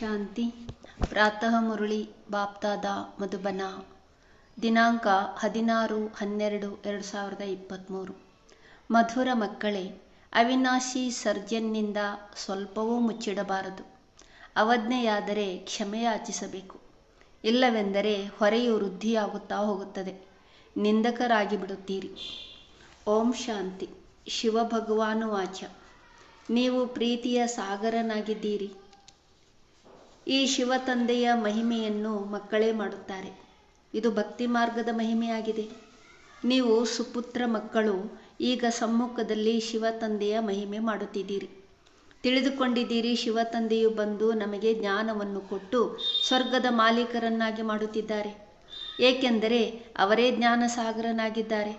ಶಾಂತಿ. ಪ್ರಾತಃ ಮುರುಳಿ ಬಾಪ್ತಾದ ಮಧುಬನ. ದಿನಾಂಕ ಹದಿನಾರು ಹನ್ನೆರಡು ಎರಡು ಸಾವಿರದ ಇಪ್ಪತ್ತ್ಮೂರು ಮಧುರ ಮಕ್ಕಳೇ, ಅವಿನಾಶಿ ಸರ್ಜನ್ನಿಂದ ಸ್ವಲ್ಪವೂ ಮುಚ್ಚಿಡಬಾರದು. ಅವಜ್ಞೆಯಾದರೆ ಕ್ಷಮೆಯಾಚಿಸಬೇಕು ಇಲ್ಲವೆಂದರೆ ಹೊರೆಯು ವೃದ್ಧಿಯಾಗುತ್ತಾ ಹೋಗುತ್ತದೆ. ನಿಂದಕರಾಗಿ ಬಿಡುತ್ತೀರಿ ಓಂ ಶಾಂತಿ. ಶಿವಭಗವಾನು ವಾಚ ನೀವು ಪ್ರೀತಿಯ ಸಾಗರನಾಗಿದ್ದೀರಿ. ಈ ಶಿವ ತಂದೆಯ ಮಹಿಮೆಯನ್ನು ಮಕ್ಕಳೇ ಮಾಡುತ್ತಾರೆ. ಇದು ಭಕ್ತಿ ಮಾರ್ಗದ ಮಹಿಮೆಯಾಗಿದೆ. ನೀವು ಸುಪುತ್ರ ಮಕ್ಕಳು, ಈಗ ಸಮ್ಮುಖದಲ್ಲಿ ಶಿವ ತಂದೆಯ ಮಹಿಮೆ ಮಾಡುತ್ತಿದ್ದೀರಿ. ತಿಳಿದುಕೊಂಡಿದ್ದೀರಿ ಶಿವ ತಂದೆಯು ಬಂದು ನಮಗೆ ಜ್ಞಾನವನ್ನು ಕೊಟ್ಟು ಸ್ವರ್ಗದ ಮಾಲೀಕರನ್ನಾಗಿ ಮಾಡುತ್ತಿದ್ದಾರೆ. ಏಕೆಂದರೆ ಅವರೇ ಜ್ಞಾನ ಸಾಗರನಾಗಿದ್ದಾರೆ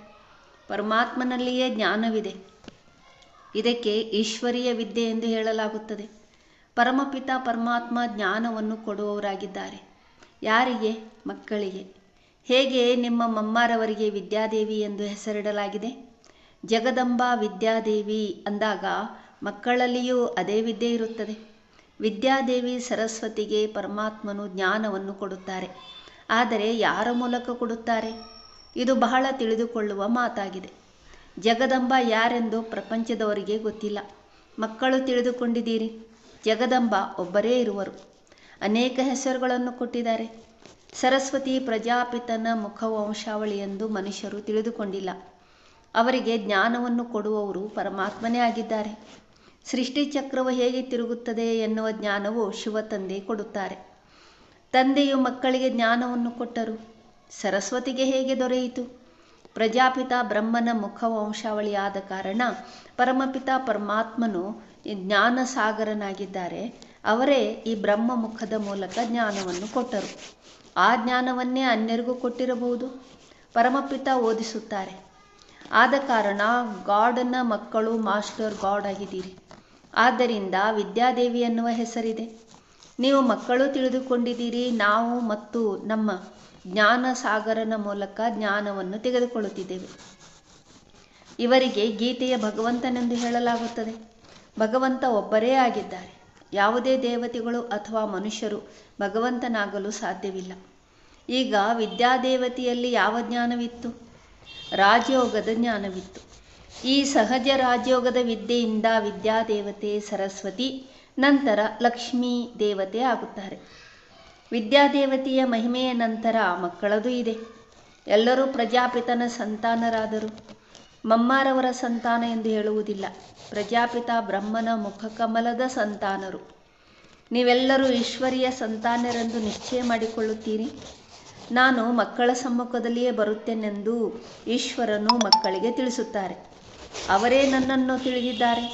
ಪರಮಾತ್ಮನಲ್ಲಿಯೇ ಜ್ಞಾನವಿದೆ. ಇದಕ್ಕೆ ಈಶ್ವರೀಯ ವಿದ್ಯೆ ಎಂದು ಹೇಳಲಾಗುತ್ತದೆ. ಪರಮಪಿತ ಪರಮಾತ್ಮ ಜ್ಞಾನವನ್ನು ಕೊಡುವವರಾಗಿದ್ದಾರೆ. ಯಾರಿಗೆ? ಮಕ್ಕಳಿಗೆ. ಹೇಗೆ ನಿಮ್ಮ ಮಮ್ಮಾರವರಿಗೆ ವಿದ್ಯಾದೇವಿ ಎಂದು ಹೆಸರಿಡಲಾಗಿದೆ? ಜಗದಂಬಾ ವಿದ್ಯಾದೇವಿ ಅಂದಾಗ ಮಕ್ಕಳಲ್ಲಿಯೂ ಅದೇ ವಿದ್ಯೆ ಇರುತ್ತದೆ. ವಿದ್ಯಾದೇವಿ ಸರಸ್ವತಿಗೆ ಪರಮಾತ್ಮನು ಜ್ಞಾನವನ್ನು ಕೊಡುತ್ತಾರೆ. ಆದರೆ ಯಾರ ಮೂಲಕ ಕೊಡುತ್ತಾರೆ? ಇದು ಬಹಳ ತಿಳಿದುಕೊಳ್ಳುವ ಮಾತಾಗಿದೆ. ಜಗದಂಬ ಯಾರೆಂದು ಪ್ರಪಂಚದವರಿಗೆ ಗೊತ್ತಿಲ್ಲ. ಮಕ್ಕಳು ತಿಳಿದುಕೊಂಡಿದ್ದೀರಿ. ಜಗದಂಬ ಒಬ್ಬರೇ ಇರುವರು. ಅನೇಕ ಹೆಸರುಗಳನ್ನು ಕೊಟ್ಟಿದ್ದಾರೆ. ಸರಸ್ವತಿ ಪ್ರಜಾಪಿತನ ಮುಖವಂಶಾವಳಿ ಎಂದು ಮನುಷ್ಯರು ತಿಳಿದುಕೊಂಡಿಲ್ಲ. ಅವರಿಗೆ ಜ್ಞಾನವನ್ನು ಕೊಡುವವರು ಪರಮಾತ್ಮನೇ ಆಗಿದ್ದಾರೆ. ಸೃಷ್ಟಿ ಚಕ್ರವು ಹೇಗೆ ತಿರುಗುತ್ತದೆ ಎನ್ನುವ ಜ್ಞಾನವು ಶಿವ ತಂದೆ ಕೊಡುತ್ತಾರೆ. ತಂದೆಯು ಮಕ್ಕಳಿಗೆ ಜ್ಞಾನವನ್ನು ಕೊಟ್ಟರು. ಸರಸ್ವತಿಗೆ ಹೇಗೆ ದೊರೆಯಿತು? ಪ್ರಜಾಪಿತ ಬ್ರಹ್ಮನ ಮುಖವಂಶಾವಳಿಯಾದ ಕಾರಣ ಪರಮಪಿತ ಪರಮಾತ್ಮನು ಜ್ಞಾನ ಸಾಗರನಾಗಿದ್ದಾರೆ ಅವರೇ ಈ ಬ್ರಹ್ಮ ಮುಖದ ಮೂಲಕ ಜ್ಞಾನವನ್ನು ಕೊಟ್ಟರು. ಆ ಜ್ಞಾನವನ್ನೇ ಅನ್ಯರಿಗೂ ಕೊಟ್ಟಿರಬಹುದು? ಪರಮಪಿತ ಓದಿಸುತ್ತಾರೆ. ಆದ ಕಾರಣ ಗಾಡನ ಮಕ್ಕಳು ಮಾಸ್ಟರ್ ಗಾಡ್ ಆಗಿದ್ದೀರಿ. ಆದ್ದರಿಂದ ವಿದ್ಯಾದೇವಿ ಎನ್ನುವ ಹೆಸರಿದೆ. ನೀವು ಮಕ್ಕಳು ತಿಳಿದುಕೊಂಡಿದ್ದೀರಿ, ನಾವು ಮತ್ತು ನಮ್ಮ ಜ್ಞಾನ ಸಾಗರನ ಮೂಲಕ ಜ್ಞಾನವನ್ನು ತೆಗೆದುಕೊಳ್ಳುತ್ತಿದ್ದೇವೆ. ಇವರಿಗೆ ಗೀತೆಯ ಭಗವಂತನೆಂದು ಹೇಳಲಾಗುತ್ತದೆ. ಭಗವಂತ ಒಬ್ಬರೇ ಆಗಿದ್ದಾರೆ. ಯಾವುದೇ ದೇವತೆಗಳು ಅಥವಾ ಮನುಷ್ಯರು ಭಗವಂತನಾಗಲು ಸಾಧ್ಯವಿಲ್ಲ. ಈಗ ವಿದ್ಯಾದೇವತೆಯಲ್ಲಿ ಯಾವ ಜ್ಞಾನವಿತ್ತು? ರಾಜಯೋಗದ ಜ್ಞಾನವಿತ್ತು. ಈ ಸಹಜ ರಾಜಯೋಗದ ವಿದ್ಯೆಯಿಂದ ವಿದ್ಯಾದೇವತೆ ಸರಸ್ವತಿ, ನಂತರ ಲಕ್ಷ್ಮೀ ದೇವತೆ ಆಗುತ್ತಾರೆ. ವಿದ್ಯಾದೇವತೆಯ ಮಹಿಮೆಯ ನಂತರ ಮಕ್ಕಳದು ಇದೆ. ಎಲ್ಲರೂ ಪ್ರಜಾಪಿತನ ಸಂತಾನರಾದರು. ಮಮ್ಮಾರವರ ಸಂತಾನ ಎಂದು ಹೇಳುವುದಿಲ್ಲ. ಪ್ರಜಾಪಿತ ಬ್ರಹ್ಮನ ಮುಖಕಮಲದ ಸಂತಾನರು. ನೀವೆಲ್ಲರೂ ಈಶ್ವರಿಯ ಸಂತಾನರೆಂದು ನಿಶ್ಚಯ ಮಾಡಿಕೊಳ್ಳುತ್ತೀರಿ. ನಾನು ಮಕ್ಕಳ ಸಮ್ಮುಖದಲ್ಲಿಯೇ ಬರುತ್ತೇನೆಂದು ಈಶ್ವರನು ಮಕ್ಕಳಿಗೆ ತಿಳಿಸುತ್ತಾರೆ. ಅವರೇ ನನ್ನನ್ನು ತಿಳಿದಿದ್ದಾರೆ.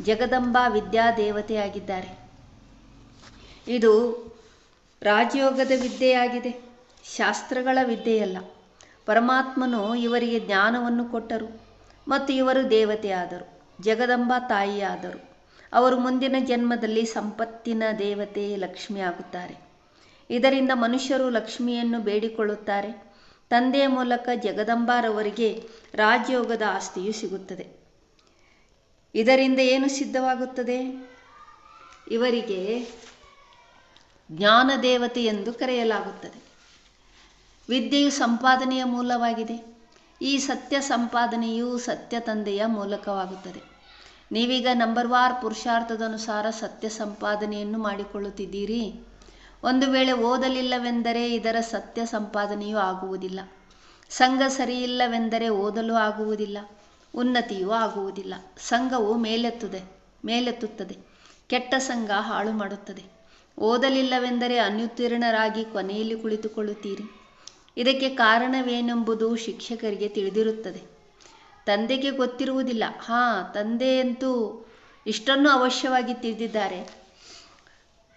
ಜಗದಂಬಾ ವಿದ್ಯಾದೇವತೆಯಾಗಿದ್ದಾರೆ. ಇದು ರಾಜಯೋಗದ ವಿದ್ಯೆಯಾಗಿದೆ. ಶಾಸ್ತ್ರಗಳ ವಿದ್ಯೆಯಲ್ಲ. ಪರಮಾತ್ಮನು ಇವರಿಗೆ ಜ್ಞಾನವನ್ನು ಕೊಟ್ಟರು ಮತ್ತು ಇವರು ದೇವತೆಯಾದರು, ಜಗದಂಬ ತಾಯಿಯಾದರು. ಅವರು ಮುಂದಿನ ಜನ್ಮದಲ್ಲಿ ಸಂಪತ್ತಿನ ದೇವತೆ ಲಕ್ಷ್ಮಿ ಆಗುತ್ತಾರೆ. ಇದರಿಂದ ಮನುಷ್ಯರು ಲಕ್ಷ್ಮಿಯನ್ನು ಬೇಡಿಕೊಳ್ಳುತ್ತಾರೆ. ತಂದೆಯ ಮೂಲಕ ಜಗದಂಬಾರವರಿಗೆ ರಾಜಯೋಗದ ಆಸ್ತಿಯು ಸಿಗುತ್ತದೆ. ಇದರಿಂದ ಏನು ಸಿದ್ಧವಾಗುತ್ತದೆ? ಇವರಿಗೆ ಜ್ಞಾನ ದೇವತೆ ಎಂದು ಕರೆಯಲಾಗುತ್ತದೆ. ವಿದ್ಯೆಯು ಸಂಪಾದನೆಯ ಮೂಲವಾಗಿದೆ. ಈ ಸತ್ಯ ಸಂಪಾದನೆಯು ಸತ್ಯ ತಂದೆಯ ಮೂಲಕವಾಗುತ್ತದೆ. ನೀವೀಗ ನಂಬರ್ ವಾರ್ ಪುರುಷಾರ್ಥದನುಸಾರ ಸತ್ಯ ಸಂಪಾದನೆಯನ್ನು ಮಾಡಿಕೊಳ್ಳುತ್ತಿದ್ದೀರಿ. ಒಂದು ವೇಳೆ ಓದಲಿಲ್ಲವೆಂದರೆ ಇದರ ಸತ್ಯ ಸಂಪಾದನೆಯೂ ಆಗುವುದಿಲ್ಲ. ಸಂಘ ಸರಿಯಿಲ್ಲವೆಂದರೆ ಓದಲು ಆಗುವುದಿಲ್ಲ. ಉನ್ನತಿಯೂ ಆಗುವುದಿಲ್ಲ. ಸಂಘವು ಮೇಲೆತ್ತದೆ, ಮೇಲೆತ್ತುತ್ತದೆ. ಕೆಟ್ಟ ಸಂಘ ಹಾಳು ಮಾಡುತ್ತದೆ ಓದಲಿಲ್ಲವೆಂದರೆ ಅನುತ್ತೀರ್ಣರಾಗಿ ಕೊನೆಯಲ್ಲಿ ಕುಳಿತುಕೊಳ್ಳುತ್ತೀರಿ. ಇದಕ್ಕೆ ಕಾರಣವೇನೆಂಬುದು ಶಿಕ್ಷಕರಿಗೆ ತಿಳಿದಿರುತ್ತದೆ. ತಂದೆಗೆ ಗೊತ್ತಿರುವುದಿಲ್ಲ. ಹಾಂ ತಂದೆಯಂತೂ ಇಷ್ಟನ್ನು ಅವಶ್ಯವಾಗಿ ತಿಳಿದಿದ್ದಾರೆ.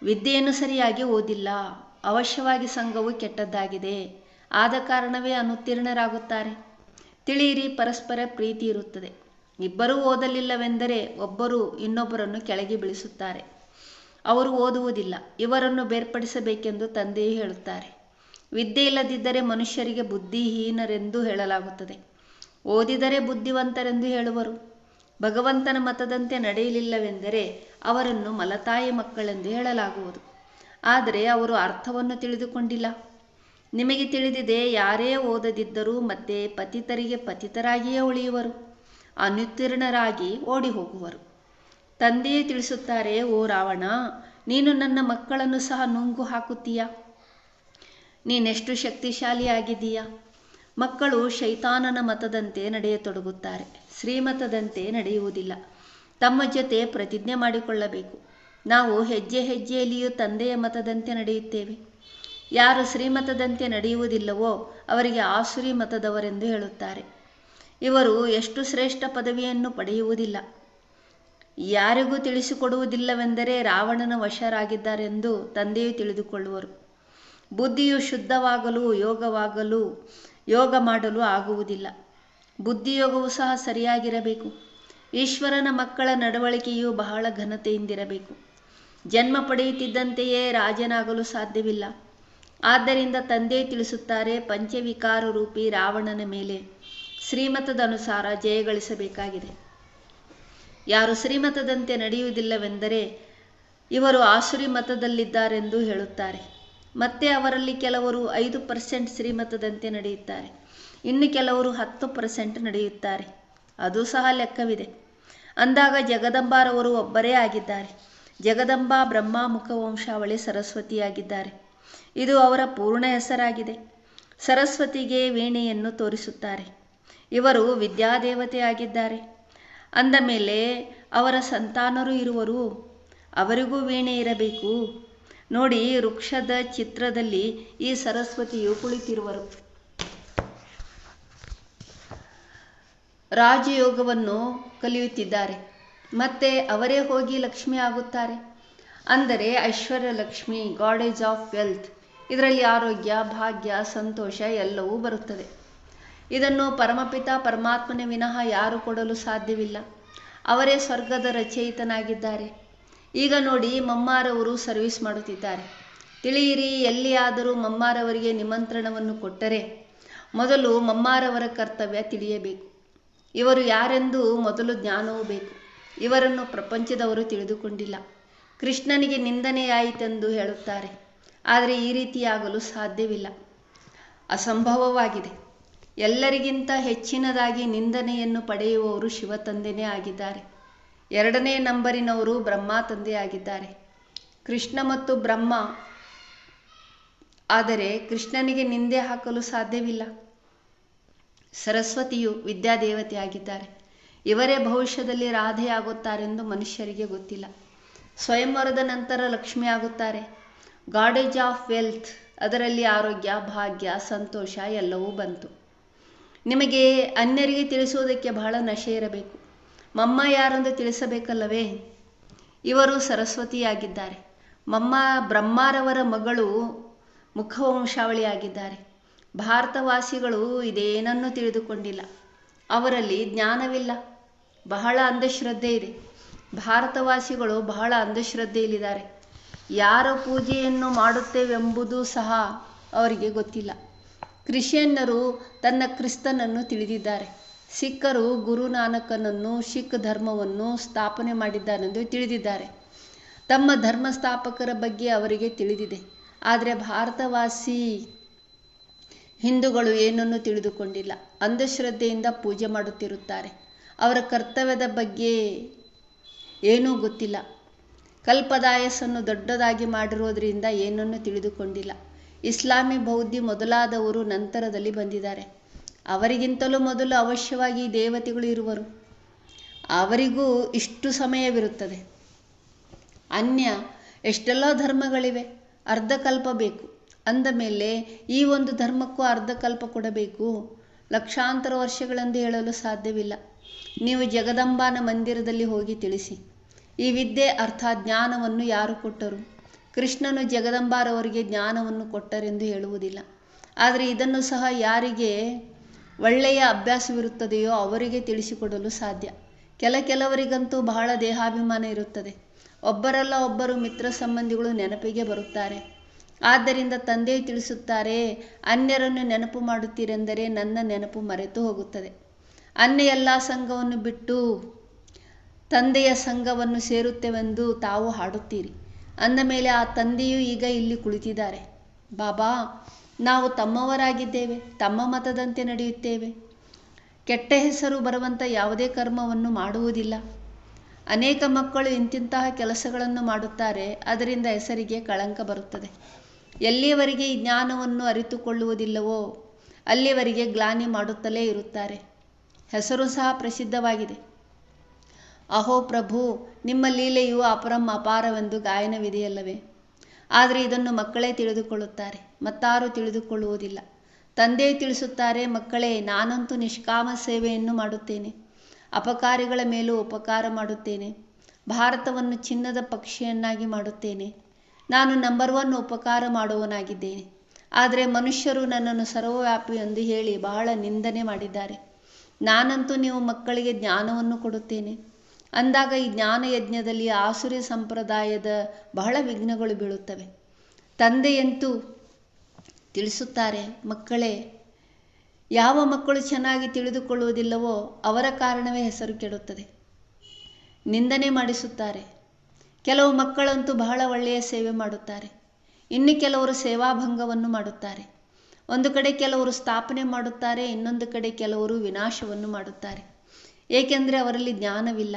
ವಿದ್ಯೆಯನ್ನು ಸರಿಯಾಗಿ ಓದಿಲ್ಲ. ಅವಶ್ಯವಾಗಿ ಸಂಘವು ಕೆಟ್ಟದ್ದಾಗಿದೆ. ಆದ ಕಾರಣವೇ ಅನುತ್ತೀರ್ಣರಾಗುತ್ತಾರೆ. ತಿಳಿಯಿರಿ, ಪರಸ್ಪರ ಪ್ರೀತಿ ಇರುತ್ತದೆ. ಇಬ್ಬರೂ ಓದಲಿಲ್ಲವೆಂದರೆ ಒಬ್ಬರು ಇನ್ನೊಬ್ಬರನ್ನು ಕೆಳಗೆ ಬೀಳಿಸುತ್ತಾರೆ. ಅವರು ಓದುವುದಿಲ್ಲ. ಇವರನ್ನು ಬೇರ್ಪಡಿಸಬೇಕೆಂದು ತಂದೆಯೇ ಹೇಳುತ್ತಾರೆ. ವಿದ್ಯೆ ಇಲ್ಲದಿದ್ದರೆ ಮನುಷ್ಯರಿಗೆ ಬುದ್ಧಿಹೀನರೆಂದು ಹೇಳಲಾಗುತ್ತದೆ. ಓದಿದರೆ ಬುದ್ಧಿವಂತರೆಂದು ಹೇಳುವರು. ಭಗವಂತನ ಮತದಂತೆ ನಡೆಯಲಿಲ್ಲವೆಂದರೆ ಅವರನ್ನು ಮಲತಾಯಿ ಮಕ್ಕಳೆಂದು ಹೇಳಲಾಗುವುದು. ಆದರೆ ಅವರು ಅರ್ಥವನ್ನು ತಿಳಿದುಕೊಂಡಿಲ್ಲ. ನಿಮಗೆ ತಿಳಿದಿದೆ, ಯಾರೇ ಓದದಿದ್ದರೂ ಮತ್ತೆ ಪತಿತರಿಗೆ ಪತಿತರಾಗಿಯೇ ಉಳಿಯುವರು. ಅನುತ್ತೀರ್ಣರಾಗಿ ಓಡಿ ಹೋಗುವರು ತಂದೆಯೇ ತಿಳಿಸುತ್ತಾರೆ, ಓ ರಾವಣ, ನೀನು ನನ್ನ ಮಕ್ಕಳನ್ನು ಸಹ ನುಂಗು ಹಾಕುತ್ತೀಯಾ? ನೀನೆಷ್ಟು ಶಕ್ತಿಶಾಲಿಯಾಗಿದ್ದೀಯಾ? ಮಕ್ಕಳು ಶೈತಾನನ ಮತದಂತೆ ನಡೆಯತೊಡಗುತ್ತಾರೆ, ಶ್ರೀಮತದಂತೆ ನಡೆಯುವುದಿಲ್ಲ. ತಮ್ಮ ಜೊತೆ ಪ್ರತಿಜ್ಞೆ ಮಾಡಿಕೊಳ್ಳಬೇಕು. ನಾವು ಹೆಜ್ಜೆ ಹೆಜ್ಜೆಯಲ್ಲಿಯೂ ತಂದೆಯ ಮತದಂತೆ ನಡೆಯುತ್ತೇವೆ. ಯಾರು ಶ್ರೀಮತದಂತೆ ನಡೆಯುವುದಿಲ್ಲವೋ ಅವರಿಗೆ ಆಸುರಿ ಮತದವರೆಂದು ಹೇಳುತ್ತಾರೆ. ಇವರು ಎಷ್ಟು ಶ್ರೇಷ್ಠ ಪದವಿಯನ್ನು ಪಡೆಯುವುದಿಲ್ಲ. ಯಾರಿಗೂ ತಿಳಿಸಿಕೊಡುವುದಿಲ್ಲವೆಂದರೆ ರಾವಣನ ವಶರಾಗಿದ್ದಾರೆಂದು ತಂದೆಯು ತಿಳಿದುಕೊಳ್ಳುವರು. ಬುದ್ಧಿಯು ಶುದ್ಧವಾಗಲು, ಯೋಗವಾಗಲು, ಯೋಗ ಮಾಡಲು ಆಗುವುದಿಲ್ಲ. ಬುದ್ಧಿಯೋಗವು ಸಹ ಸರಿಯಾಗಿರಬೇಕು. ಈಶ್ವರನ ಮಕ್ಕಳ ನಡವಳಿಕೆಯು ಬಹಳ ಘನತೆಯಿಂದಿರಬೇಕು. ಜನ್ಮ ಪಡೆಯುತ್ತಿದ್ದಂತೆಯೇ ರಾಜನಾಗಲು ಸಾಧ್ಯವಿಲ್ಲ. ಆದ್ದರಿಂದ ತಂದೆ ತಿಳಿಸುತ್ತಾರೆ, ಪಂಚವಿಕಾರ ರೂಪಿ ರಾವಣನ ಮೇಲೆ. ಶ್ರೀಮತದ ಅನುಸಾರ ಜಯಗಳಿಸಬೇಕಾಗಿದೆ ಯಾರು ಶ್ರೀಮತದಂತೆ ನಡೆಯುವುದಿಲ್ಲವೆಂದರೆ ಇವರು ಆಸುರಿ ಮತದಲ್ಲಿದ್ದಾರೆಂದು ಹೇಳುತ್ತಾರೆ. ಮತ್ತೆ ಅವರಲ್ಲಿ ಕೆಲವರು ಐದು ಪರ್ಸೆಂಟ್ ಶ್ರೀಮತದಂತೆ ನಡೆಯುತ್ತಾರೆ. ಇನ್ನು ಕೆಲವರು ಹತ್ತು ಪರ್ಸೆಂಟ್ ನಡೆಯುತ್ತಾರೆ. ಅದು ಸಹ ಲೆಕ್ಕವಿದೆ. ಅಂದಾಗ ಜಗದಂಬಾರವರು ಒಬ್ಬರೇ ಆಗಿದ್ದಾರೆ. ಜಗದಂಬಾ ಬ್ರಹ್ಮ ಮುಖವಂಶಾವಳಿ ಸರಸ್ವತಿಯಾಗಿದ್ದಾರೆ. ಇದು ಅವರ ಪೂರ್ಣ ಹೆಸರಾಗಿದೆ. ಸರಸ್ವತಿಗೆ ವೀಣೆಯನ್ನು ತೋರಿಸುತ್ತಾರೆ. ಇವರು ವಿದ್ಯಾದೇವತೆಯಾಗಿದ್ದಾರೆ ಅಂದ ಮೇಲೆ ಅವರ ಸಂತಾನರು ಇರುವರು, ಅವರಿಗೂ ವೀಣೆ ಇರಬೇಕು. ನೋಡಿ ವೃಕ್ಷದ ಚಿತ್ರದಲ್ಲಿ ಈ ಸರಸ್ವತಿಯು ಕುಳಿತಿರುವರು. ರಾಜಯೋಗವನ್ನು ಕಲಿಯುತ್ತಿದ್ದಾರೆ. ಮತ್ತೆ ಅವರೇ ಹೋಗಿ ಲಕ್ಷ್ಮಿ ಆಗುತ್ತಾರೆ? ಅಂದರೆ Aishwarya Lakshmi goddess of wealth, ಇದರಲ್ಲಿ ಆರೋಗ್ಯ, ಭಾಗ್ಯ, ಸಂತೋಷ ಎಲ್ಲವೂ ಬರುತ್ತದೆ. ಇದನ್ನು ಪರಮಪಿತ ಪರಮಾತ್ಮನ ವಿನಃ ಯಾರು ಕೊಡಲು ಸಾಧ್ಯವಿಲ್ಲ. ಅವರೇ ಸ್ವರ್ಗದ ರಚಯಿತನಾಗಿದ್ದಾರೆ. ಈಗ ನೋಡಿ ಮಮ್ಮಾರವರು ಸರ್ವಿಸ್ ಮಾಡುತ್ತಿದ್ದಾರೆ. ತಿಳಿಯಿರಿ, ಎಲ್ಲಿಯಾದರೂ ಮಮ್ಮಾರವರಿಗೆ ನಿಮಂತ್ರಣವನ್ನು ಕೊಟ್ಟರೆ ಮೊದಲು ಮಮ್ಮಾರವರ ಕರ್ತವ್ಯ ತಿಳಿಯಬೇಕು. ಇವರು ಯಾರೆಂದು ಮೊದಲು ಜ್ಞಾನವೂ ಬೇಕು. ಇವರನ್ನು ಪ್ರಪಂಚದವರು ತಿಳಿದುಕೊಂಡಿಲ್ಲ. ಕೃಷ್ಣನಿಗೆ ನಿಂದನೆಯಾಯಿತೆಂದು ಹೇಳುತ್ತಾರೆ. ಆದರೆ ಈ ರೀತಿಯಾಗಲು ಸಾಧ್ಯವಿಲ್ಲ. ಅಸಂಭವವಾಗಿದೆ. ಎಲ್ಲರಿಗಿಂತ ಹೆಚ್ಚಿನದಾಗಿ ನಿಂದನೆಯನ್ನು ಪಡೆಯುವವರು ಶಿವ ತಂದೆಯೇ ಆಗಿದ್ದಾರೆ. ಎರಡನೇ ನಂಬರಿನವರು ಬ್ರಹ್ಮ ತಂದೆಯಾಗಿದ್ದಾರೆ. ಕೃಷ್ಣ ಮತ್ತು ಬ್ರಹ್ಮ, ಆದರೆ ಕೃಷ್ಣನಿಗೆ ನಿಂದೆ ಹಾಕಲು ಸಾಧ್ಯವಿಲ್ಲ. ಸರಸ್ವತಿಯು ವಿದ್ಯಾದೇವತೆಯಾಗಿದ್ದಾರೆ ಇವರೇ ಭವಿಷ್ಯದಲ್ಲಿ ರಾಧೆಯಾಗುತ್ತಾರೆಂದು ಮನುಷ್ಯರಿಗೆ ಗೊತ್ತಿಲ್ಲ. ಸ್ವಯಂವರದ ನಂತರ ಲಕ್ಷ್ಮಿ ಆಗುತ್ತಾರೆ. ಗಾಡೇಜ್ ಆಫ್ ವೆಲ್ತ್, ಅದರಲ್ಲಿ ಆರೋಗ್ಯ, ಭಾಗ್ಯ, ಸಂತೋಷ ಎಲ್ಲವೂ ಬಂತು. ನಿಮಗೆ ಅನ್ಯರಿಗೆ ತಿಳಿಸುವುದಕ್ಕೆ ಬಹಳ ನಶೆ ಇರಬೇಕು. ಮಮ್ಮ ಯಾರೆಂದು ತಿಳಿಸಬೇಕಲ್ಲವೇ? ಇವರು ಸರಸ್ವತಿಯಾಗಿದ್ದಾರೆ. ಮಮ್ಮ ಬ್ರಹ್ಮಾರವರ ಮಗಳು ಮುಖವಂಶಾವಳಿಯಾಗಿದ್ದಾರೆ. ಭಾರತವಾಸಿಗಳು ಇದೇನನ್ನು ತಿಳಿದುಕೊಂಡಿಲ್ಲ. ಅವರಲ್ಲಿ ಜ್ಞಾನವಿಲ್ಲ. ಬಹಳ ಅಂಧಶ್ರದ್ಧೆ ಇದೆ. ಭಾರತವಾಸಿಗಳು ಬಹಳ ಅಂಧಶ್ರದ್ಧೆಯಲ್ಲಿದ್ದಾರೆ. ಯಾರ ಪೂಜೆಯನ್ನು ಮಾಡುತ್ತೇವೆಂಬುದು ಸಹ ಅವರಿಗೆ ಗೊತ್ತಿಲ್ಲ. ಕ್ರಿಶ್ಚಿಯನ್ನರು ತನ್ನ ಕ್ರಿಸ್ತನನ್ನು ತಿಳಿದಿದ್ದಾರೆ. ಸಿಖ್ಖರು ಗುರುನಾನಕನನ್ನು ಸಿಖ್ ಧರ್ಮವನ್ನು ಸ್ಥಾಪನೆ ಮಾಡಿದ್ದಾರೆಂದು ತಿಳಿದಿದ್ದಾರೆ. ತಮ್ಮ ಧರ್ಮ ಸ್ಥಾಪಕರ ಬಗ್ಗೆ ಅವರಿಗೆ ತಿಳಿದಿದೆ. ಆದರೆ ಭಾರತವಾಸಿ ಹಿಂದೂಗಳು ಏನನ್ನು ತಿಳಿದುಕೊಂಡಿಲ್ಲ. ಅಂಧಶ್ರದ್ಧೆಯಿಂದ ಪೂಜೆ ಮಾಡುತ್ತಿರುತ್ತಾರೆ. ಅವರ ಕರ್ತವ್ಯದ ಬಗ್ಗೆ ಏನೂ ಗೊತ್ತಿಲ್ಲ. ಕಲ್ಪದಾಯಸ್ಸನ್ನು ದೊಡ್ಡದಾಗಿ ಮಾಡಿರೋದ್ರಿಂದ ಏನನ್ನು ತಿಳಿದುಕೊಂಡಿಲ್ಲ. ಇಸ್ಲಾಮಿ ಬೌದ್ಧಿ ಮೊದಲಾದವರು ನಂತರದಲ್ಲಿ ಬಂದಿದ್ದಾರೆ. ಅವರಿಗಿಂತಲೂ ಮೊದಲು ಅವಶ್ಯವಾಗಿ ದೇವತೆಗಳು ಇರುವರು. ಅವರಿಗೂ ಇಷ್ಟು ಸಮಯವಿರುತ್ತದೆ. ಅನ್ಯ ಎಷ್ಟೆಲ್ಲ ಧರ್ಮಗಳಿವೆ, ಅರ್ಧಕಲ್ಪ ಬೇಕು. ಅಂದ ಮೇಲೆ ಈ ಒಂದು ಧರ್ಮಕ್ಕೂ ಅರ್ಧಕಲ್ಪ ಕೊಡಬೇಕು. ಲಕ್ಷಾಂತರ ವರ್ಷಗಳೆಂದು ಹೇಳಲು ಸಾಧ್ಯವಿಲ್ಲ. ನೀವು ಜಗದಂಬಾನ ಮಂದಿರದಲ್ಲಿ ಹೋಗಿ ತಿಳಿಸಿ. ಈ ವಿದ್ಯೆ ಅರ್ಥ ಜ್ಞಾನವನ್ನು ಯಾರು ಕೊಟ್ಟರು? ಕೃಷ್ಣನು ಜಗದಂಬಾರವರಿಗೆ ಜ್ಞಾನವನ್ನು ಕೊಟ್ಟರೆಂದು ಹೇಳುವುದಿಲ್ಲ. ಆದರೆ ಇದನ್ನು ಸಹ ಯಾರಿಗೆ ಒಳ್ಳೆಯ ಅಭ್ಯಾಸವಿರುತ್ತದೆಯೋ ಅವರಿಗೆ ತಿಳಿಸಿಕೊಡಲು ಸಾಧ್ಯ. ಕೆಲ ಕೆಲವರಿಗಂತೂ ಬಹಳ ದೇಹಾಭಿಮಾನ ಇರುತ್ತದೆ. ಒಬ್ಬರಲ್ಲ ಒಬ್ಬರು ಮಿತ್ರ ಸಂಬಂಧಿಗಳು ನೆನಪಿಗೆ ಬರುತ್ತಾರೆ. ಆದ್ದರಿಂದ ತಂದೆ ತಿಳಿಸುತ್ತಾರೆ, ಅನ್ಯರನ್ನು ನೆನಪು ಮಾಡುತ್ತೀರೆಂದರೆ ನನ್ನ ನೆನಪು ಮರೆತು ಹೋಗುತ್ತದೆ. ಅನ್ಯ ಎಲ್ಲ ಸಂಘವನ್ನು ಬಿಟ್ಟು ತಂದೆಯ ಸಂಘವನ್ನು ಸೇರುತ್ತೇವೆಂದು ತಾವು ಹಾಡುತ್ತೀರಿ. ಅಂದ ಮೇಲೆ ಆ ತಂದೆಯು ಈಗ ಇಲ್ಲಿ ಕುಳಿತಿದ್ದಾರೆ. ಬಾಬಾ ನಾವು ತಮ್ಮವರಾಗಿದ್ದೇವೆ, ತಮ್ಮ ಮತದಂತೆ ನಡೆಯುತ್ತೇವೆ. ಕೆಟ್ಟ ಹೆಸರು ಬರುವಂಥ ಯಾವುದೇ ಕರ್ಮವನ್ನು ಮಾಡುವುದಿಲ್ಲ. ಅನೇಕ ಮಕ್ಕಳು ಇಂತಿಂತಹ ಕೆಲಸಗಳನ್ನು ಮಾಡುತ್ತಾರೆ, ಅದರಿಂದ ಹೆಸರಿಗೆ ಕಳಂಕ ಬರುತ್ತದೆ. ಎಲ್ಲಿಯವರೆಗೆ ಈ ಜ್ಞಾನವನ್ನು ಅರಿತುಕೊಳ್ಳುವುದಿಲ್ಲವೋ, ಅಲ್ಲಿಯವರೆಗೆ ಗ್ಲಾನಿ ಮಾಡುತ್ತಲೇ ಇರುತ್ತಾರೆ. ಹೆಸರು ಸಹ ಪ್ರಸಿದ್ಧವಾಗಿದೆ. ಅಹೋ ಪ್ರಭು, ನಿಮ್ಮ ಲೀಲೆಯು ಅಪರಂ ಅಪಾರವೆಂದು ಗಾಯನವಿದೆಯಲ್ಲವೇ? ಆದರೆ ಇದನ್ನು ಮಕ್ಕಳೇ ತಿಳಿದುಕೊಳ್ಳುತ್ತಾರೆ, ಮತ್ತಾರು ತಿಳಿದುಕೊಳ್ಳುವುದಿಲ್ಲ. ತಂದೆ ತಿಳಿಸುತ್ತಾರೆ, ಮಕ್ಕಳೇ, ನಾನಂತೂ ನಿಷ್ಕಾಮ ಸೇವೆಯನ್ನು ಮಾಡುತ್ತೇನೆ, ಅಪಕಾರಿಗಳ ಮೇಲೂ ಉಪಕಾರ ಮಾಡುತ್ತೇನೆ, ಭಾರತವನ್ನು ಚಿನ್ನದ ಪಕ್ಷಿಯನ್ನಾಗಿ ಮಾಡುತ್ತೇನೆ, ನಾನು ನಂಬರ್ ಒನ್ ಉಪಕಾರ ಮಾಡುವವನಾಗಿದ್ದೇನೆ. ಆದರೆ ಮನುಷ್ಯರು ನನ್ನನ್ನು ಸರ್ವವ್ಯಾಪಿ ಎಂದು ಹೇಳಿ ಬಹಳ ನಿಂದನೆ ಮಾಡಿದ್ದಾರೆ. ನಾನಂತೂ ನೀವು ಮಕ್ಕಳಿಗೆ ಜ್ಞಾನವನ್ನು ಕೊಡುತ್ತೇನೆ ಅಂದಾಗ ಈ ಜ್ಞಾನ ಯಜ್ಞದಲ್ಲಿ ಆಸುರಿ ಸಂಪ್ರದಾಯದ ಬಹಳ ವಿಘ್ನಗಳು ಬೀಳುತ್ತವೆ. ತಂದೆಯಂತೂ ತಿಳಿಸುತ್ತಾರೆ, ಮಕ್ಕಳೇ, ಯಾವ ಮಕ್ಕಳು ಚೆನ್ನಾಗಿ ತಿಳಿದುಕೊಳ್ಳುವುದಿಲ್ಲವೋ ಅವರ ಕಾರಣವೇ ಹೆಸರು ಕೆಡುತ್ತದೆ. ನಿಂದನೆ ಮಾಡಿಸುತ್ತಾರೆ. ಕೆಲವು ಮಕ್ಕಳಂತೂ ಬಹಳ ಒಳ್ಳೆಯ ಸೇವೆ ಮಾಡುತ್ತಾರೆ. ಇನ್ನು ಕೆಲವರು ಸೇವಾಭಂಗವನ್ನು ಮಾಡುತ್ತಾರೆ. ಒಂದು ಕಡೆ ಕೆಲವರು ಸ್ಥಾಪನೆ ಮಾಡುತ್ತಾರೆ, ಇನ್ನೊಂದು ಕಡೆ ಕೆಲವರು ವಿನಾಶವನ್ನು ಮಾಡುತ್ತಾರೆ. ಏಕೆಂದರೆ ಅವರಲ್ಲಿ ಜ್ಞಾನವಿಲ್ಲ.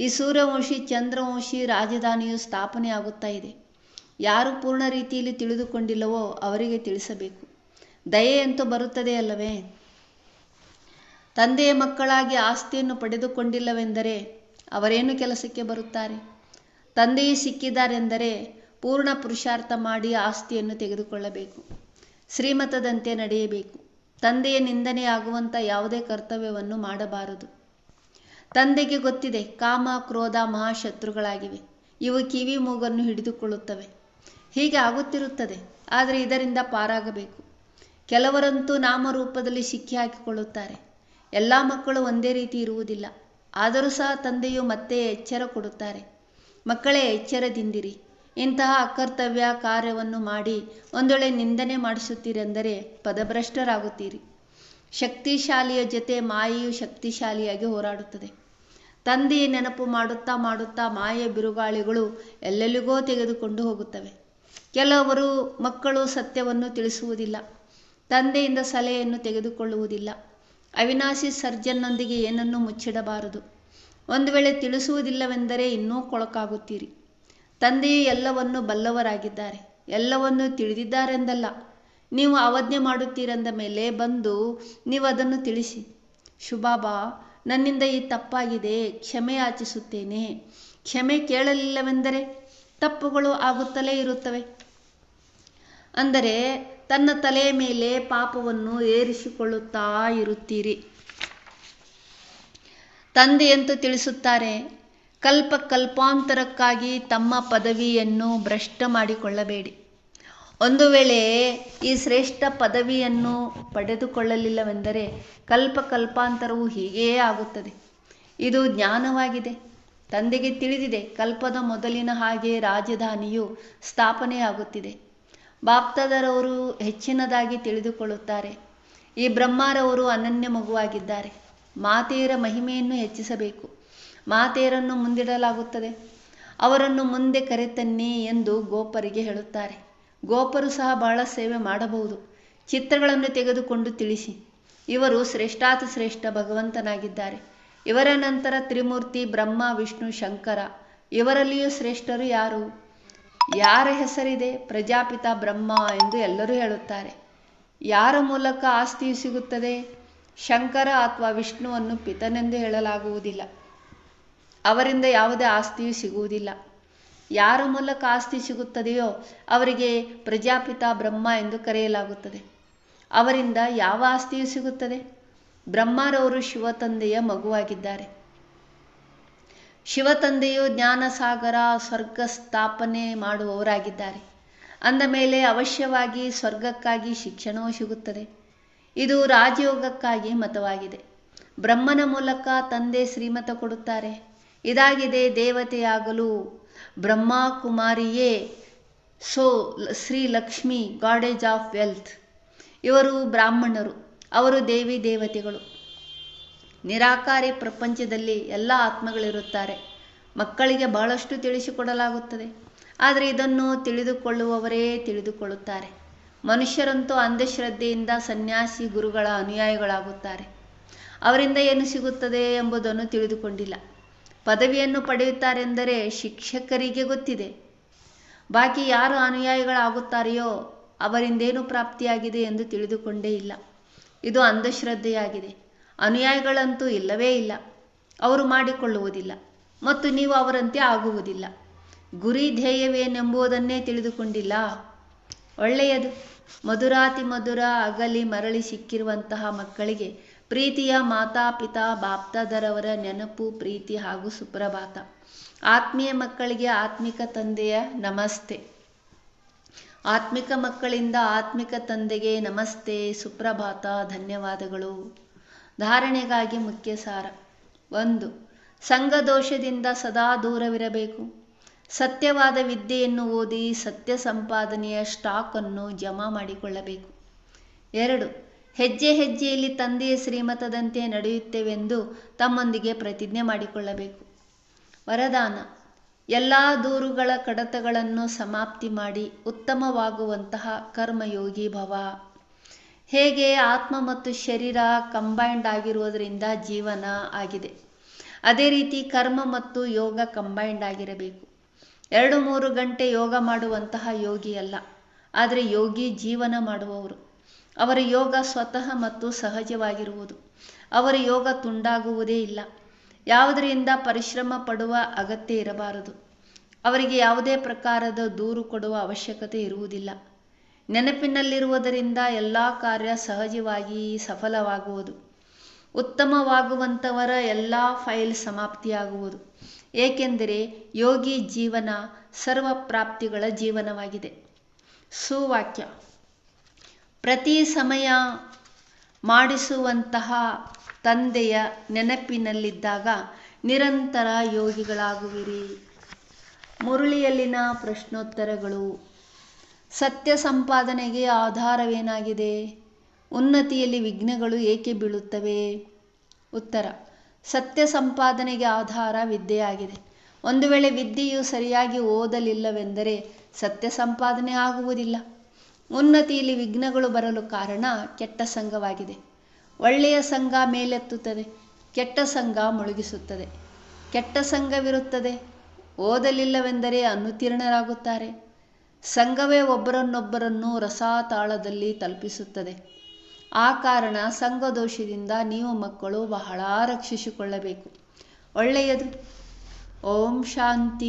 ಈ ಸೂರ್ಯವಂಶಿ, ಚಂದ್ರವಂಶಿ ರಾಜಧಾನಿಯು ಸ್ಥಾಪನೆ ಆಗುತ್ತಾ ಇದೆ. ಯಾರು ಪೂರ್ಣ ರೀತಿಯಲ್ಲಿ ತಿಳಿದುಕೊಂಡಿಲ್ಲವೋ ಅವರಿಗೆ ತಿಳಿಸಬೇಕು. ದಯೆಯಂತೂ ಬರುತ್ತದೆ ಅಲ್ಲವೇ? ತಂದೆಯ ಮಕ್ಕಳಾಗಿ ಆಸ್ತಿಯನ್ನು ಪಡೆದುಕೊಂಡಿಲ್ಲವೆಂದರೆ ಅವರೇನು ಕೆಲಸಕ್ಕೆ ಬರುತ್ತಾರೆ? ತಂದೆಯೇ ಸಿಕ್ಕಿದ್ದಾರೆಂದರೆ ಪೂರ್ಣ ಪುರುಷಾರ್ಥ ಮಾಡಿ ಆಸ್ತಿಯನ್ನು ತೆಗೆದುಕೊಳ್ಳಬೇಕು. ಶ್ರೀಮತದಂತೆ ನಡೆಯಬೇಕು. ತಂದೆಯ ನಿಂದನೆಯಾಗುವಂಥ ಯಾವುದೇ ಕರ್ತವ್ಯವನ್ನು ಮಾಡಬಾರದು. ತಂದೆಗೆ ಗೊತ್ತಿದೆ, ಕಾಮ, ಕ್ರೋಧ, ಮಹಾಶತ್ರುಗಳಾಗಿವೆ. ಇವು ಕಿವಿ ಮೂಗನ್ನು ಹಿಡಿದುಕೊಳ್ಳುತ್ತವೆ. ಹೀಗೆ ಆಗುತ್ತಿರುತ್ತದೆ, ಆದರೆ ಇದರಿಂದ ಪಾರಾಗಬೇಕು. ಕೆಲವರಂತೂ ನಾಮರೂಪದಲ್ಲಿ ಸಿಕ್ಕಿ ಹಾಕಿಕೊಳ್ಳುತ್ತಾರೆ. ಎಲ್ಲ ಮಕ್ಕಳು ಒಂದೇ ರೀತಿ ಇರುವುದಿಲ್ಲ, ಆದರೂ ಸಹ ತಂದೆಯು ಮತ್ತೆ ಎಚ್ಚರ ಕೊಡುತ್ತಾರೆ. ಮಕ್ಕಳೇ, ಎಚ್ಚರದಿಂದಿರಿ. ಇಂತಹ ಅಕರ್ತವ್ಯ ಕಾರ್ಯವನ್ನು ಮಾಡಿ ಒಂದೊಳ್ಳೆ ನಿಂದನೆ ಮಾಡಿಸುತ್ತೀರೆಂದರೆ ಪದಭ್ರಷ್ಟರಾಗುತ್ತೀರಿ. ಶಕ್ತಿಶಾಲಿಯ ಜೊತೆ ಮಾಯೆಯು ಶಕ್ತಿಶಾಲಿಯಾಗಿ ಹೋರಾಡುತ್ತದೆ. ತಂದೆಯ ನೆನಪು ಮಾಡುತ್ತಾ ಮಾಡುತ್ತಾ ಮಾಯೆ ಬಿರುಗಾಳಿಗಳು ಎಲ್ಲೆಲ್ಲಿಗೋ ತೆಗೆದುಕೊಂಡು ಹೋಗುತ್ತವೆ. ಕೆಲವರು ಮಕ್ಕಳು ಸತ್ಯವನ್ನು ತಿಳಿಸುವುದಿಲ್ಲ. ತಂದೆಯಿಂದ ಸಲಹೆಯನ್ನು ತೆಗೆದುಕೊಳ್ಳುವುದಿಲ್ಲ. ಅವಿನಾಶಿ ಸರ್ಜನ್ನೊಂದಿಗೆ ಏನನ್ನೂ ಮುಚ್ಚಿಡಬಾರದು. ಒಂದು ವೇಳೆ ತಿಳಿಸುವುದಿಲ್ಲವೆಂದರೆ ಇನ್ನೂ ಕೊಳಕಾಗುತ್ತೀರಿ. ತಂದೆಯು ಎಲ್ಲವನ್ನು ಬಲ್ಲವರಾಗಿದ್ದಾರೆ. ಎಲ್ಲವನ್ನು ತಿಳಿದಿದ್ದಾರೆಂದಲ್ಲ. ನೀವು ಅವಜ್ಞೆ ಮಾಡುತ್ತೀರೆಂದ ಮೇಲೆ ಬಂದು ನೀವು ಅದನ್ನು ತಿಳಿಸಿ. ಶುಭಾಬಾ ನನ್ನಿಂದ ಈ ತಪ್ಪಾಗಿದೆ, ಕ್ಷಮೆ ಆಚಿಸುತ್ತೇನೆ ಕ್ಷಮೆ ಕೇಳಲಿಲ್ಲವೆಂದರೆ ತಪ್ಪುಗಳು ಆಗುತ್ತಲೇ ಇರುತ್ತವೆ. ಅಂದರೆ ತನ್ನ ತಲೆಯ ಮೇಲೆ ಪಾಪವನ್ನು ಏರಿಸಿಕೊಳ್ಳುತ್ತಾ ಇರುತ್ತೀರಿ. ತಂದೆಯಂತೂ ತಿಳಿಸುತ್ತಾರೆ ಕಲ್ಪ ಕಲ್ಪಾಂತರಕ್ಕಾಗಿ ತಮ್ಮ ಪದವಿಯನ್ನು ಭ್ರಷ್ಟ ಮಾಡಿಕೊಳ್ಳಬೇಡಿ. ಒಂದು ವೇಳೆ ಈ ಶ್ರೇಷ್ಠ ಪದವಿಯನ್ನು ಪಡೆದುಕೊಳ್ಳಲಿಲ್ಲವೆಂದರೆ ಕಲ್ಪ ಕಲ್ಪಾಂತರವು ಹೀಗೇ ಆಗುತ್ತದೆ. ಇದು ಜ್ಞಾನವಾಗಿದೆ. ತಂದೆಗೆ ತಿಳಿದಿದೆ, ಕಲ್ಪದ ಮೊದಲಿನ ಹಾಗೆ ರಾಜಧಾನಿಯು ಸ್ಥಾಪನೆಯಾಗುತ್ತಿದೆ. ಬಾಪ್ತದರವರು ಹೆಚ್ಚಿನದಾಗಿ ತಿಳಿದುಕೊಳ್ಳುತ್ತಾರೆ. ಈ ಬ್ರಹ್ಮಾರವರು ಅನನ್ಯ ಮಗುವಾಗಿದ್ದಾರೆ. ಮಾತೆಯರ ಮಹಿಮೆಯನ್ನು ಹೆಚ್ಚಿಸಬೇಕು. ಮಾತೆಯರನ್ನು ಮುಂದಿಡಲಾಗುತ್ತದೆ. ಅವರನ್ನು ಮುಂದೆ ಕರೆತನ್ನಿ ಎಂದು ಗೋಪರಿಗೆ ಹೇಳುತ್ತಾರೆ. ಗೋಪರು ಸಹ ಬಹಳ ಸೇವೆ ಮಾಡಬಹುದು. ಚಿತ್ರಗಳನ್ನು ತೆಗೆದುಕೊಂಡು ತಿಳಿಸಿ. ಇವರು ಶ್ರೇಷ್ಠಾತಿ ಶ್ರೇಷ್ಠ ಭಗವಂತನಾಗಿದ್ದಾರೆ. ಇವರ ನಂತರ ತ್ರಿಮೂರ್ತಿ ಬ್ರಹ್ಮ, ವಿಷ್ಣು, ಶಂಕರ. ಇವರಲ್ಲಿಯೂ ಶ್ರೇಷ್ಠರು ಯಾರು? ಯಾರ ಹೆಸರಿದೆ? ಪ್ರಜಾಪಿತ ಬ್ರಹ್ಮ ಎಂದು ಎಲ್ಲರೂ ಹೇಳುತ್ತಾರೆ. ಯಾರ ಮೂಲಕ ಆಸ್ತಿಯು ಸಿಗುತ್ತದೆ? ಶಂಕರ ಅಥವಾ ವಿಷ್ಣುವನ್ನು ಪಿತನೆಂದು ಹೇಳಲಾಗುವುದಿಲ್ಲ. ಅವರಿಂದ ಯಾವುದೇ ಆಸ್ತಿಯು ಸಿಗುವುದಿಲ್ಲ. ಯಾರ ಮೂಲಕ ಆಸ್ತಿ ಸಿಗುತ್ತದೆಯೋ ಅವರಿಗೆ ಪ್ರಜಾಪಿತ ಬ್ರಹ್ಮ ಎಂದು ಕರೆಯಲಾಗುತ್ತದೆ. ಅವರಿಂದ ಯಾವ ಆಸ್ತಿಯು ಸಿಗುತ್ತದೆ? ಬ್ರಹ್ಮರವರು ಶಿವತಂದೆಯ ಮಗುವಾಗಿದ್ದಾರೆ. ಶಿವತಂದೆಯು ಜ್ಞಾನಸಾಗರ ಸ್ವರ್ಗ ಸ್ಥಾಪನೆ ಮಾಡುವವರಾಗಿದ್ದಾರೆ. ಅಂದ ಮೇಲೆ ಅವಶ್ಯವಾಗಿ ಸ್ವರ್ಗಕ್ಕಾಗಿ ಶಿಕ್ಷಣವೂ ಸಿಗುತ್ತದೆ. ಇದು ರಾಜಯೋಗಕ್ಕಾಗಿ ಮತವಾಗಿದೆ. ಬ್ರಹ್ಮನ ಮೂಲಕ ತಂದೆ ಶ್ರೀಮತ ಕೊಡುತ್ತಾರೆ. ಇದಾಗಿದೆ ದೇವತೆಯಾಗಲು ಬ್ರಹ್ಮ ಕುಮಾರಿಯೇ so Shri Lakshmi, goddess of wealth. ಇವರು ಬ್ರಾಹ್ಮಣರು, ಅವರು ದೇವಿ ದೇವತೆಗಳು. ನಿರಾಕಾರಿ ಪ್ರಪಂಚದಲ್ಲಿ ಎಲ್ಲ ಆತ್ಮಗಳಿರುತ್ತಾರೆ. ಮಕ್ಕಳಿಗೆ ಬಹಳಷ್ಟು ತಿಳಿಸಿಕೊಡಲಾಗುತ್ತದೆ. ಆದರೆ ಇದನ್ನು ತಿಳಿದುಕೊಳ್ಳುವವರೇ ತಿಳಿದುಕೊಳ್ಳುತ್ತಾರೆ. ಮನುಷ್ಯರಂತೂ ಅಂಧಶ್ರದ್ಧೆಯಿಂದ ಸನ್ಯಾಸಿ ಗುರುಗಳ ಅನುಯಾಯಿಗಳಾಗುತ್ತಾರೆ. ಅವರಿಂದ ಏನು ಸಿಗುತ್ತದೆ ಎಂಬುದನ್ನು ತಿಳಿದುಕೊಂಡಿಲ್ಲ. ಪದವಿಯನ್ನು ಪಡೆಯುತ್ತಾರೆಂದರೆ ಶಿಕ್ಷಕರಿಗೆ ಗೊತ್ತಿದೆ. ಬಾಕಿ ಯಾರು ಅನುಯಾಯಿಗಳಾಗುತ್ತಾರೆಯೋ ಅವರಿಂದೇನು ಪ್ರಾಪ್ತಿಯಾಗಿದೆ ಎಂದು ತಿಳಿದುಕೊಂಡೇ ಇಲ್ಲ. ಇದು ಅಂಧಶ್ರದ್ಧೆಯಾಗಿದೆ. ಅನುಯಾಯಿಗಳಂತೂ ಇಲ್ಲವೇ ಇಲ್ಲ. ಅವರು ಮಾಡಿಕೊಳ್ಳುವುದಿಲ್ಲ ಮತ್ತು ನೀವು ಅವರಂತೆ ಆಗುವುದಿಲ್ಲ. ಗುರಿ ಧ್ಯೇಯವೇನೆಂಬುದನ್ನೇ ತಿಳಿದುಕೊಂಡಿಲ್ಲ. ಒಳ್ಳೆಯದು. ಮಧುರಾತಿ ಮಧುರ ಅಗಲಿ ಮರಳಿ ಸಿಕ್ಕಿರುವಂತಹ ಮಕ್ಕಳಿಗೆ ಪ್ರೀತಿಯ ಮಾತಾ ಪಿತಾ ಬಾಪ್ತಾದರವರ ನೆನಪು, ಪ್ರೀತಿ ಹಾಗೂ ಸುಪ್ರಭಾತ. ಆತ್ಮೀಯ ಮಕ್ಕಳಿಗೆ ಆತ್ಮಿಕ ತಂದೆಯ ನಮಸ್ತೆ. ಆತ್ಮಿಕ ಮಕ್ಕಳಿಂದ ಆತ್ಮಿಕ ತಂದೆಗೆ ನಮಸ್ತೆ, ಸುಪ್ರಭಾತ, ಧನ್ಯವಾದಗಳು. ಧಾರಣೆಗಾಗಿ ಮುಖ್ಯ ಸಾರ. ಒಂದು ಸಂಘದೋಷದಿಂದ ಸದಾ ದೂರವಿರಬೇಕು. ಸತ್ಯವಾದ ವಿದ್ಯೆಯನ್ನು ಓದಿ ಸತ್ಯ ಸಂಪಾದನೆಯ ಸ್ಟಾಕನ್ನು ಜಮಾ ಮಾಡಿಕೊಳ್ಳಬೇಕು. ಎರಡು ಹೆಜ್ಜೆ ಹೆಜ್ಜೆಯಲ್ಲಿ ತಂದೆಯ ಶ್ರೀಮತದಂತೆ ನಡೆಯುತ್ತೇವೆಂದು ತಮ್ಮೊಂದಿಗೆ ಪ್ರತಿಜ್ಞೆ ಮಾಡಿಕೊಳ್ಳಬೇಕು. ವರದಾನ, ಎಲ್ಲ ದೂರುಗಳ ಕಡತಗಳನ್ನು ಸಮಾಪ್ತಿ ಮಾಡಿ ಉತ್ತಮವಾಗುವಂತಹ ಕರ್ಮಯೋಗಿ ಭವ. ಹೇಗೆ ಆತ್ಮ ಮತ್ತು ಶರೀರ ಕಂಬೈಂಡ್ ಆಗಿರುವುದರಿಂದ ಜೀವನ ಆಗಿದೆ. ಅದೇ ರೀತಿ ಕರ್ಮ ಮತ್ತು ಯೋಗ ಕಂಬೈಂಡ್ ಆಗಿರಬೇಕು. ಎರಡು ಮೂರು ಗಂಟೆ ಯೋಗ ಮಾಡುವಂತಹ ಯೋಗಿ ಅಲ್ಲ ಆದರೆ ಯೋಗಿ ಜೀವನ ಮಾಡುವವರು. ಅವರ ಯೋಗ ಸ್ವತಃ ಮತ್ತು ಸಹಜವಾಗಿರುವುದು. ಅವರ ಯೋಗ ತುಂಡಾಗುವುದೇ ಇಲ್ಲ. ಯಾವುದರಿಂದ ಪರಿಶ್ರಮ ಪಡುವ ಅಗತ್ಯ ಇರಬಾರದು. ಅವರಿಗೆ ಯಾವುದೇ ಪ್ರಕಾರದ ದೂರು ಕೊಡುವ ಅವಶ್ಯಕತೆ ಇರುವುದಿಲ್ಲ. ನೆನಪಿನಲ್ಲಿರುವುದರಿಂದ ಎಲ್ಲ ಕಾರ್ಯ ಸಹಜವಾಗಿ ಸಫಲವಾಗುವುದು. ಉತ್ತಮವಾಗುವಂಥವರ ಎಲ್ಲ ಫೈಲ್ ಸಮಾಪ್ತಿಯಾಗುವುದು. ಏಕೆಂದರೆ ಯೋಗಿ ಜೀವನ ಸರ್ವ ಪ್ರಾಪ್ತಿಗಳ ಜೀವನವಾಗಿದೆ. ಸುವಾಕ್ಯ. ಪ್ರತಿ ಸಮಯ ಮಾಡಿಸುವಂತಹ ತಂದೆಯ ನೆನಪಿನಲ್ಲಿದ್ದಾಗ ನಿರಂತರ ಯೋಗಿಗಳಾಗುವಿರಿ. ಮುರುಳಿಯಲ್ಲಿನ ಪ್ರಶ್ನೋತ್ತರಗಳು, ಸತ್ಯ ಸಂಪಾದನೆಗೆ ಆಧಾರವೇನಾಗಿದೆ? ಉನ್ನತಿಯಲ್ಲಿ ವಿಘ್ನಗಳು ಏಕೆ ಬೀಳುತ್ತವೆ? ಉತ್ತರ, ಸತ್ಯ ಸಂಪಾದನೆಗೆ ಆಧಾರ ವಿದ್ಯೆಯಾಗಿದೆ. ಒಂದು ವೇಳೆ ವಿದ್ಯೆಯು ಸರಿಯಾಗಿ ಓದಲಿಲ್ಲವೆಂದರೆ ಸತ್ಯ ಸಂಪಾದನೆ ಆಗುವುದಿಲ್ಲ. ಉನ್ನತಿಯಲ್ಲಿ ವಿಘ್ನಗಳು ಬರಲು ಕಾರಣ ಕೆಟ್ಟ ಸಂಘವಾಗಿದೆ. ಒಳ್ಳೆಯ ಸಂಘ ಮೇಲೆತ್ತುತ್ತದೆ, ಕೆಟ್ಟ ಸಂಘ ಮುಳುಗಿಸುತ್ತದೆ. ಕೆಟ್ಟ ಸಂಘವಿರುತ್ತದೆ ಓದಲಿಲ್ಲವೆಂದರೆ ಅನುತೀರ್ಣರಾಗುತ್ತಾರೆ. ಸಂಘವೇ ಒಬ್ಬರನ್ನೊಬ್ಬರನ್ನು ರಸಾತಾಳದಲ್ಲಿ ತಲುಪಿಸುತ್ತದೆ. ಆ ಕಾರಣ ಸಂಘದೋಷದಿಂದ ನೀವು ಮಕ್ಕಳು ಬಹಳ ರಕ್ಷಿಸಿಕೊಳ್ಳಬೇಕು. ಒಳ್ಳೆಯದು. ಓಂ ಶಾಂತಿ.